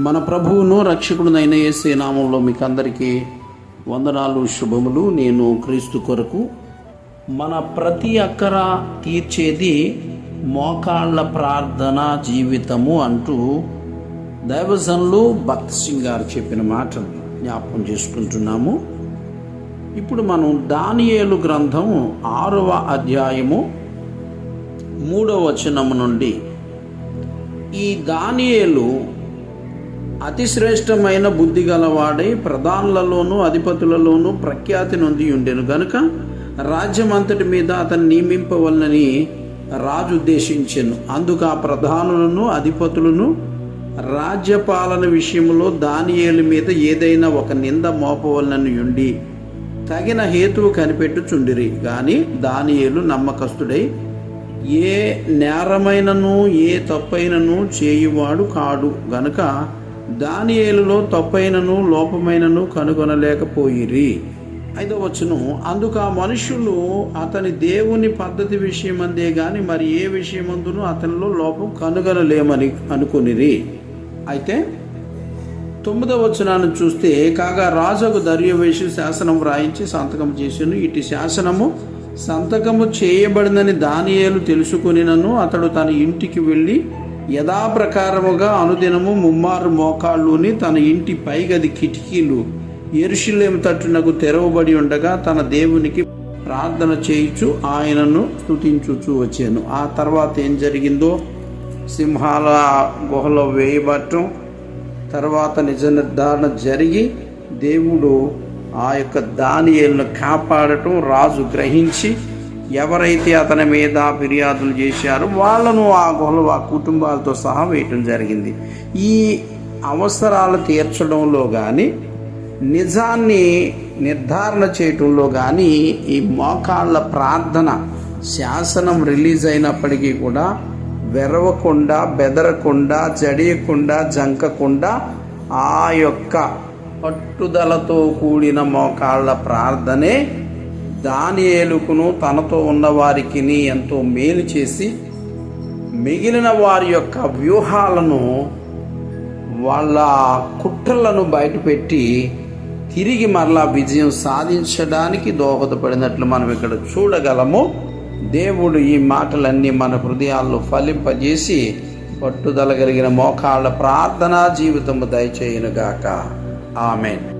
మన ప్రభువును రక్షకుడునైన ఏసే నామంలో మీకు అందరికీ వందనాలు శుభములు. నేను క్రీస్తు కొరకు మన ప్రతి అక్కర తీర్చేది మోకాళ్ళ ప్రార్థన జీవితము అంటూ దైవజన్లు భక్త్ సింగ్ గారు చెప్పిన మాటలు జ్ఞాపకం చేసుకుంటున్నాము. ఇప్పుడు మనం దానియేలు గ్రంథం ఆరవ అధ్యాయము మూడవ వచనము నుండి ఈ దానియేలు అతిశ్రేష్టమైన బుద్ధి గలవాడై ప్రధానులలోనూ అధిపతులలోనూ ప్రఖ్యాతి నొంది ఉండెను గనుక రాజ్యమంతటి మీద అతను నియమింపవలనని రాజు ఉద్దేశించెను. అందుకు ఆ ప్రధానులను అధిపతులను రాజ్యపాలన విషయంలో దానియేలు మీద ఏదైనా ఒక నింద మోపవలనని ఉండి తగిన హేతువు కనిపెట్టుచుండిరి. కానీ దానియేలు నమ్మకస్తుడై ఏ నేరమైనను ఏ తప్పైనను చేయువాడు కాడు. గనుక దానియేలులో తప్పైనను లోపమైనను కనుగొనలేకపోయిరి. ఐదో వచ్చును అందుకు ఆ మనుషులు అతని దేవుని పద్ధతి విషయమందే గాని మరి ఏ విషయమందును అతనిలో లోపం కనుగొనలేమని అనుకునిరి. అయితే తొమ్మిదవ వచనాన్ని చూస్తే కాగా రాజుకు దర్యవేషి శాసనం వ్రాయించి సంతకం చేసాను. ఇటు శాసనము సంతకము చేయబడిందని దానియేలు తెలుసుకునినను అతడు తన ఇంటికి వెళ్ళి యథాప్రకారముగా అనుదినము ముమ్మారు మోకాళ్ళుని తన ఇంటి పైగది కిటికీలు ఎరుషులేం తట్టునకు తెరవబడి ఉండగా తన దేవునికి ప్రార్థన చేయుచు ఆయనను స్తుతించుచు వచ్చాను. ఆ తర్వాత ఏం జరిగిందో సింహాల గుహలో వేయబట్టం తర్వాత నిజ నిర్ధారణ జరిగి దేవుడు ఆ యొక్క దానియేలను కాపాడటం రాజు గ్రహించి ఎవరైతే అతని మీద ఫిర్యాదులు చేశారో వాళ్ళను ఆ గుహలో ఆ కుటుంబాలతో సహా వేయటం జరిగింది. ఈ అవసరాలు తీర్చడంలో కానీ నిజాన్ని నిర్ధారణ చేయటంలో కానీ ఈ మోకాళ్ళ ప్రార్థన శాసనం రిలీజ్ అయినప్పటికీ కూడా వెరవకుండా బెదరకుండా జడియకుండా జంకకుండా ఆ యొక్క పట్టుదలతో కూడిన మోకాళ్ళ ప్రార్థనే దానియేలుకును తనతో ఉన్నవారికి ఎంతో మేలు చేసి మిగిలిన వారి యొక్క వ్యూహాలను వాళ్ళ కుట్రలను బయటపెట్టి తిరిగి మరలా విజయం సాధించడానికి దోహదపడినట్లు మనం ఇక్కడ చూడగలము. దేవుడు ఈ మాటలన్నీ మన హృదయాల్లో ఫలింపజేసి పట్టుదల కలిగిన మోకాళ్ళ ప్రార్థనా జీవితము దయచేయునుగాక. ఆమెన్.